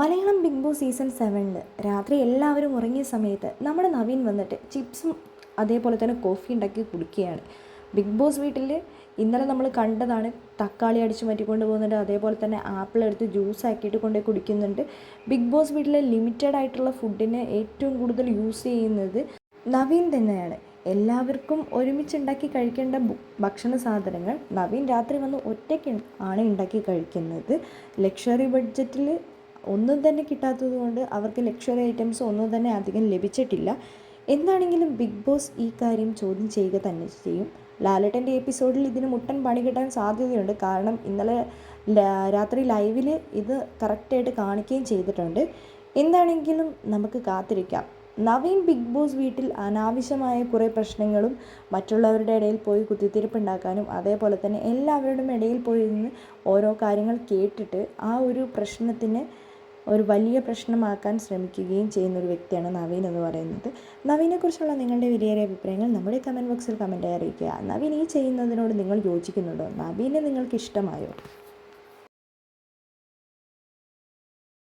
Malayalam big boss season സെവനിൽ രാത്രി എല്ലാവരും ഉറങ്ങിയ സമയത്ത് നമ്മുടെ നവീൻ വന്നിട്ട് ചിപ്സും അതേപോലെ തന്നെ കോഫി ഉണ്ടാക്കി കുടിക്കുകയാണ്. ബിഗ് ബോസ് വീട്ടിൽ ഇന്നലെ നമ്മൾ കണ്ടതാണ് തക്കാളി അടിച്ച് മാറ്റിക്കൊണ്ട് പോകുന്നുണ്ട് അതേപോലെ തന്നെ ആപ്പിൾ എടുത്ത് ജ്യൂസ് ആക്കിയിട്ട് കൊണ്ടുപോയി കുടിക്കുന്നുണ്ട്. ബിഗ് ബോസ് വീട്ടിലെ ലിമിറ്റഡ് ആയിട്ടുള്ള ഫുഡിന് ഏറ്റവും കൂടുതൽ യൂസ് ചെയ്യുന്നത് നവീൻ തന്നെയാണ്. എല്ലാവർക്കും ഒരുമിച്ചുണ്ടാക്കി കഴിക്കേണ്ട ഭക്ഷണ സാധനങ്ങൾ നവീൻ രാത്രി വന്ന് ഒറ്റയ്ക്ക് ആണ് ഉണ്ടാക്കി കഴിക്കുന്നത്. ലക്ഷറി ബഡ്ജറ്റിൽ ഒന്നും തന്നെ കിട്ടാത്തത് കൊണ്ട് അവർക്ക് ലക്ഷറി ഐറ്റംസ് ഒന്നും തന്നെ അധികം ലഭിച്ചിട്ടില്ല. എന്താണെങ്കിലും ബിഗ് ബോസ് ഈ കാര്യം ചോദ്യം ചെയ്യുക തന്നെ ചെയ്യും. ലാലേട്ടന്റെ എപ്പിസോഡിൽ ഇതിന് മുട്ടൻ പണി കിട്ടാൻ സാധ്യതയുണ്ട്. കാരണം ഇന്നലെ രാത്രി ലൈവിൽ ഇത് കറക്റ്റായിട്ട് കാണിക്കുകയും ചെയ്തിട്ടുണ്ട്. എന്താണെങ്കിലും നമുക്ക് കാത്തിരിക്കാം. നവീൻ ബിഗ് ബോസ് വീട്ടിൽ അനാവശ്യമായ കുറേ പ്രശ്നങ്ങളും മറ്റുള്ളവരുടെ ഇടയിൽ പോയി കുത്തിത്തിരിപ്പുണ്ടാക്കാനും അതേപോലെ തന്നെ എല്ലാവരുടെയും ഇടയിൽ പോയി നിന്ന് ഓരോ കാര്യങ്ങൾ കേട്ടിട്ട് ആ ഒരു പ്രശ്നത്തിന് ഒരു വലിയ പ്രശ്നമാക്കാൻ ശ്രമിക്കുകയും ചെയ്യുന്ന ഒരു വ്യക്തിയാണ് നവീൻ എന്ന് പറയുന്നത്. നവീനെക്കുറിച്ചുള്ള നിങ്ങളുടെ വിലയേറിയ അഭിപ്രായങ്ങൾ നമ്മുടെ കമന്റ് ബോക്സിൽ കമന്റായി അറിയിക്കുക. നവീൻ ഈ ചെയ്യുന്നതിനോട് നിങ്ങൾ യോജിക്കുന്നുണ്ടോ? നവീനെ നിങ്ങൾക്ക് ഇഷ്ടമായോ?